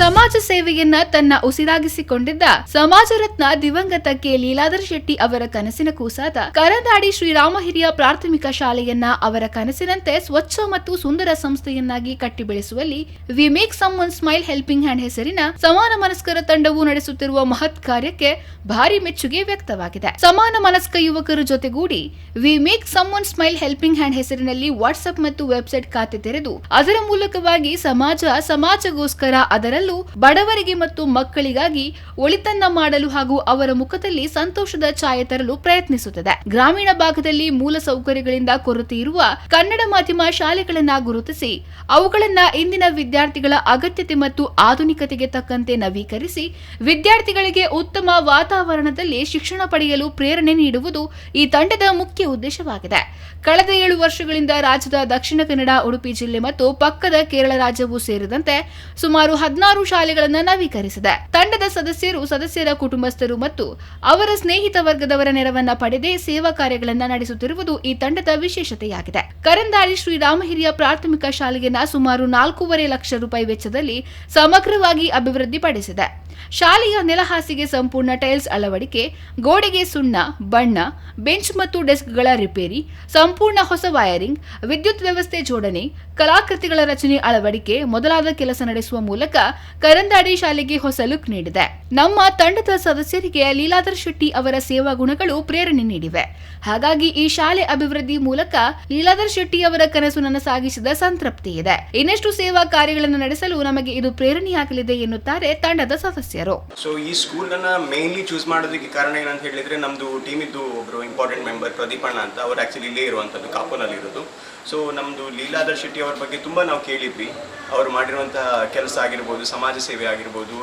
ಸಮಾಜ ಸೇವೆಯನ್ನ ತನ್ನ ಉಸಿರಾಗಿಸಿಕೊಂಡಿದ್ದ ಸಮಾಜ ರತ್ನ ದಿವಂಗತ ಕೆ. ಲೀಲಾಧರ್ ಶೆಟ್ಟಿ ಅವರ ಕನಸಿನ ಕೂಸಾದ. ಕರಂದಾಡಿ ಶ್ರೀರಾಮ ಹಿರಿಯ ಪ್ರಾಥಮಿಕ ಶಾಲೆಯನ್ನ ಅವರ ಕನಸಿನಂತೆ ಸ್ವಚ್ಛ ಮತ್ತು ಸುಂದರ ಸಂಸ್ಥೆಯನ್ನಾಗಿ ಕಟ್ಟಿ ಬೆಳೆಸುವಲ್ಲಿ we make someone smile helping hand ಹೆಸರಿನ ಸಮಾನ ಮನಸ್ಕರ ತಂಡವು ನಡೆಸುತ್ತಿರುವ ಮಹತ್ ಕಾರ್ಯಕ್ಕೆ ಭಾರಿ ಮೆಚ್ಚುಗೆ ವ್ಯಕ್ತವಾಗಿದೆ. ಸಮಾನ ಮನಸ್ಕ ಯುವಕರು ಜೊತೆಗೂಡಿ we make someone smile helping hand ಹೆಸರಿನಲ್ಲಿ ವಾಟ್ಸ್ಆಪ್ ಮತ್ತು ವೆಬ್ಸೈಟ್ ಖಾತೆ ತೆರೆದು ಅದರ ಮೂಲಕವಾಗಿ ಸಮಾಜ ಸಮಾಜಗೋಸ್ಕರ ಅದರಲ್ಲೂ ಬಡವರಿಗೆ ಮತ್ತು ಮಕ್ಕಳಿಗಾಗಿ ಒಳಿತನ್ನ ಮಾಡಲು ಹಾಗೂ ಅವರ ಮುಖದಲ್ಲಿ ಸಂತೋಷದ ಛಾಯೆ ತರಲು ಪ್ರಯತ್ನಿಸುತ್ತದೆ. ಗ್ರಾಮೀಣ ಭಾಗದಲ್ಲಿ ಮೂಲ ಸೌಕರ್ಯಗಳಿಂದ ಕೊರತೆ ಇರುವ ಕನ್ನಡ ಮಾಧ್ಯಮ ಶಾಲೆಗಳನ್ನ ಗುರುತಿಸಿ, ಅವುಗಳನ್ನ ಇಂದಿನ ವಿದ್ಯಾರ್ಥಿಗಳ ಅಗತ್ಯತೆ ಮತ್ತು ಆಧುನಿಕತೆಗೆ ತಕ್ಕಂತೆ ನವೀಕರಿಸಿ, ವಿದ್ಯಾರ್ಥಿಗಳಿಗೆ ಉತ್ತಮ ವಾತಾವರಣದಲ್ಲಿ ಶಿಕ್ಷಣ ಪಡೆಯಲು ಪ್ರೇರಣೆ ನೀಡುವುದು ಈ ತಂಡದ ಮುಖ್ಯ ಉದ್ದೇಶವಾಗಿದೆ. ಕಳೆದ ಏಳು ವರ್ಷಗಳಿಂದ ರಾಜ್ಯದ ದಕ್ಷಿಣ ಕನ್ನಡ ಉಡುಪಿ ಜಿಲ್ಲೆ ಮತ್ತು ಪಕ್ಕದ ಕೇರಳ ರಾಜ್ಯವೂ ಸೇರಿದಂತೆ ಸುಮಾರು ಹದಿನಾರು ಶಾಲೆಗಳನ್ನು ನವೀಕರಿಸಿದೆ. ತಂಡದ ಸದಸ್ಯರು, ಸದಸ್ಯರ ಕುಟುಂಬಸ್ಥರು ಮತ್ತು ಅವರ ಸ್ನೇಹಿತ ವರ್ಗದವರ ನೆರವನ್ನ ಪಡೆದೇ ಸೇವಾ ಕಾರ್ಯಗಳನ್ನು ನಡೆಸುತ್ತಿರುವುದು ಈ ತಂಡದ ವಿಶೇಷತೆಯಾಗಿದೆ. ಕರಂದಾಳಿ ಶ್ರೀರಾಮ ಹಿರಿಯ ಪ್ರಾಥಮಿಕ ಶಾಲೆಯನ್ನ ಸುಮಾರು ನಾಲ್ಕೂವರೆ ಲಕ್ಷ ರೂಪಾಯಿ ವೆಚ್ಚದಲ್ಲಿ ಸಮಗ್ರವಾಗಿ ಅಭಿವೃದ್ಧಿಪಡಿಸಿದೆ ಶಾಲೆಯ ನೆಲಹಾಸಿಗೆ ಸಂಪೂರ್ಣ ಟೈಲ್ಸ್ ಅಳವಡಿಕೆ, ಗೋಡೆಗೆ ಸುಣ್ಣ, ಬಣ್ಣ, ಬೆಂಚ್ ಮತ್ತು ಡೆಸ್ಕ್ಗಳ ರಿಪೇರಿ, ಸಂಪೂರ್ಣ ಹೊಸ ವೈರಿಂಗ್, ವಿದ್ಯುತ್ ವ್ಯವಸ್ಥೆ ಜೋಡಣೆ, ಕಲಾಕೃತಿಗಳ ರಚನೆ ಅಳವಡಿಕೆ ಮೊದಲಾದ ಕೆಲಸ ನಡೆಸುವ ಮೂಲಕ ಕರಂದಾಡಿ ಶಾಲೆಗೆ ಹೊಸ ಲುಕ್ ನೀಡಿದೆ. ನಮ್ಮ ತಂಡದ ಸದಸ್ಯರಿಗೆ ಲೀಲಾಧರ್ ಶೆಟ್ಟಿ ಅವರ ಸೇವಾ ಗುಣಗಳು ಪ್ರೇರಣೆ ನೀಡಿವೆ. ಹಾಗಾಗಿ ಈ ಶಾಲೆ ಅಭಿವೃದ್ಧಿ ಮೂಲಕ ಲೀಲಾಧರ್ ಶೆಟ್ಟಿ ಅವರ ಕನಸು ನನಸಾಗಿಸಿದ ಸಂತೃಪ್ತಿ ಇದೆ. ಇನ್ನಷ್ಟು ಸೇವಾ ಕಾರ್ಯಗಳನ್ನು ನಡೆಸಲು ನಮಗೆ ಇದು ಪ್ರೇರಣೆಯಾಗಲಿದೆ ಎನ್ನುತ್ತಾರೆ ತಂಡದ ಸದಸ್ಯರು. ಸೊ ಈ ಸ್ಕೂಲ್ ಮೇನ್ಲಿ ಚೂಸ್ ಮಾಡೋದಕ್ಕೆ ಕಾರಣ ಏನಂತ ಹೇಳಿದ್ರೆ, ನಮ್ದು ಟೀಮ್ ಇದ್ದು ಒಬ್ರು ಇಂಪಾರ್ಟೆಂಟ್ ಮೆಂಬರ್ ಪ್ರದೀಪಣ್ಣ ಅಂತ. ಅವ್ರು ಆಕ್ಚುಲಿ ಇಲ್ಲೇ ಇರುವಂತದ್ದು ಕಾಪುನಲ್ಲಿ ಇರೋದು. ಸೊ ನಮ್ದು ಲೀಲಾಧರ್ ಶೆಟ್ಟಿ ಅವ್ರ ಬಗ್ಗೆ ತುಂಬಾ ನಾವು ಕೇಳಿದ್ವಿ. ಅವರು ಮಾಡಿರುವಂತಹ ಕೆಲಸ ಆಗಿರ್ಬೋದು ಸಮಾಜ ಸೇವೆ ಆಗಿರ್ಬೋದು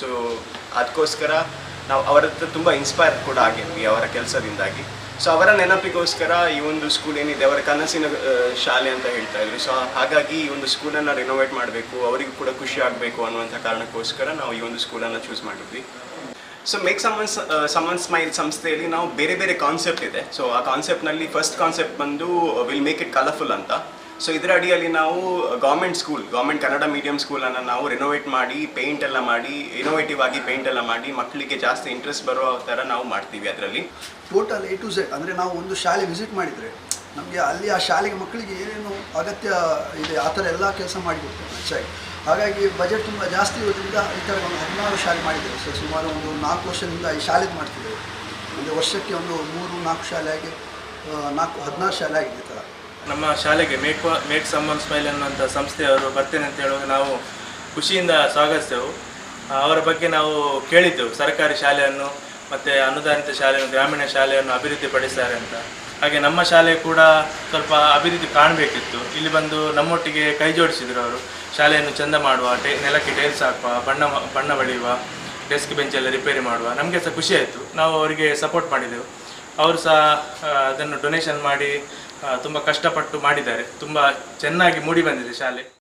ಸೊ ಅದಕ್ಕೋಸ್ಕರ ನಾವು ಅವರ ಹತ್ರ ತುಂಬ ಇನ್ಸ್ಪೈರ್ ಕೂಡ ಆಗಿದ್ವಿ ಅವರ ಕೆಲಸದಿಂದಾಗಿ. ಸೊ ಅವರ ನೆನಪಿಗೋಸ್ಕರ ಈ ಒಂದು ಸ್ಕೂಲ್ ಏನಿದೆ, ಅವರ ಕನಸಿನ ಶಾಲೆ ಅಂತ ಹೇಳ್ತಾ ಇದ್ರು. ಸೊ ಹಾಗಾಗಿ ಈ ಒಂದು ಸ್ಕೂಲನ್ನು ರಿನೋವೇಟ್ ಮಾಡಬೇಕು, ಅವರಿಗೂ ಕೂಡ ಖುಷಿ ಆಗಬೇಕು ಅನ್ನುವಂಥ ಕಾರಣಕ್ಕೋಸ್ಕರ ನಾವು ಈ ಒಂದು ಸ್ಕೂಲನ್ನು ಚೂಸ್ ಮಾಡಿದ್ವಿ. So make someone someone smile ಸಂಸ್ಥೆಯಲ್ಲಿ ನಾವು ಬೇರೆ ಬೇರೆ ಕಾನ್ಸೆಪ್ಟ್ ಇದೆ. ಸೊ ಆ ಕಾನ್ಸೆಪ್ಟ್ನಲ್ಲಿ ಫಸ್ಟ್ ಕಾನ್ಸೆಪ್ಟ್ ಬಂದು ವಿಲ್ ಮೇಕ್ ಇಟ್ ಕಲರ್ಫುಲ್ ಅಂತ. ಸೊ ಇದರ ಅಡಿಯಲ್ಲಿ ನಾವು government school government Kannada medium ಸ್ಕೂಲನ್ನು ನಾವು ರಿನೋವೇಟ್ ಮಾಡಿ ಪೇಂಟ್ ಎಲ್ಲ ಮಾಡಿ ಇನೋವೇಟಿವ್ ಆಗಿ ಪೇಂಟ್ ಎಲ್ಲ ಮಾಡಿ ಮಕ್ಕಳಿಗೆ ಜಾಸ್ತಿ ಇಂಟ್ರೆಸ್ಟ್ ಬರೋ ಥರ ನಾವು ಮಾಡ್ತೀವಿ ಅದರಲ್ಲಿ. ಟೋಟಲ್ ಎ ಟು ಝೆಡ್ ಅಂದರೆ ನಾವು ಒಂದು ಶಾಲೆ ವಿಸಿಟ್ ಮಾಡಿದರೆ, ನಮಗೆ ಅಲ್ಲಿ ಆ ಶಾಲೆಗೆ ಮಕ್ಕಳಿಗೆ ಏನೇನು ಅಗತ್ಯ ಇದೆ, ಆ ಥರ ಎಲ್ಲ ಕೆಲಸ ಮಾಡಿಕೊಡ್ತೇವೆ. ಹೆಚ್ಚಾಗಿ ಹಾಗಾಗಿ ಬಜೆಟ್ ತುಂಬ ಜಾಸ್ತಿ ಇರೋದ್ರಿಂದ ಈ ಥರ ಒಂದು ಹದಿನಾರು ಶಾಲೆ ಮಾಡಿದ್ದೇವೆ. ಸೊ ಸುಮಾರು ಒಂದು ನಾಲ್ಕು ವರ್ಷದಿಂದ ಈ ಶಾಲೆಗೆ ಮಾಡ್ತಿದ್ದೇವೆ. ಅಂದರೆ ವರ್ಷಕ್ಕೆ ಒಂದು ಮೂರು ನಾಲ್ಕು ಶಾಲೆ ಆಗಿ ನಾಲ್ಕು ಹದಿನಾರು ಶಾಲೆ ಆಗಿದೆ ಈ ಥರ. ನಮ್ಮ ಶಾಲೆಗೆ ಮೇಕ್ ಮೇಕ್ ಸಮ್ಮನ್ ಸ್ಮೈಲ್ ಅನ್ನುವಂಥ ಸಂಸ್ಥೆಯವರು ಬರ್ತೇನೆ ಅಂತ ಹೇಳುವಾಗ ನಾವು ಖುಷಿಯಿಂದ ಸ್ವಾಗತಿಸಿದೆವು ಅವರ ಬಗ್ಗೆ ನಾವು ಕೇಳಿದ್ದೆವು. ಸರ್ಕಾರಿ ಶಾಲೆಯನ್ನು ಮತ್ತು ಅನುದಾನಿತ ಶಾಲೆಯನ್ನು, ಗ್ರಾಮೀಣ ಶಾಲೆಯನ್ನು ಅಭಿವೃದ್ಧಿಪಡಿಸ್ತಾರೆ ಅಂತ. ಹಾಗೆ ನಮ್ಮ ಶಾಲೆ ಕೂಡ ಸ್ವಲ್ಪ ಅಭಿವೃದ್ಧಿ ಕಾಣಬೇಕಿತ್ತು. ಇಲ್ಲಿ ಬಂದು ನಮ್ಮೊಟ್ಟಿಗೆ ಕೈ ಜೋಡಿಸಿದರು ಅವರು. ಶಾಲೆಯನ್ನು ಚೆಂದ ಮಾಡುವ, ಟೇ, ನೆಲಕ್ಕೆ ಟೇಲ್ಸ್ ಹಾಕುವ, ಬಣ್ಣ ಬಣ್ಣ ಬಳಿಯುವ, ಡೆಸ್ಕ್ ಬೆಂಚೆಲ್ಲ ರಿಪೇರಿ ಮಾಡುವ. ನಮಗೆ ಸಹ ಖುಷಿ ಆಯಿತು. ನಾವು ಅವರಿಗೆ ಸಪೋರ್ಟ್ ಮಾಡಿದೆವು. ಅವರು ಸಹ ಅದನ್ನು ಡೊನೇಷನ್ ಮಾಡಿ ತುಂಬ ಕಷ್ಟಪಟ್ಟು ಮಾಡಿದ್ದಾರೆ. ತುಂಬ ಚೆನ್ನಾಗಿ ಮೂಡಿ ಬಂದಿದೆ ಶಾಲೆ.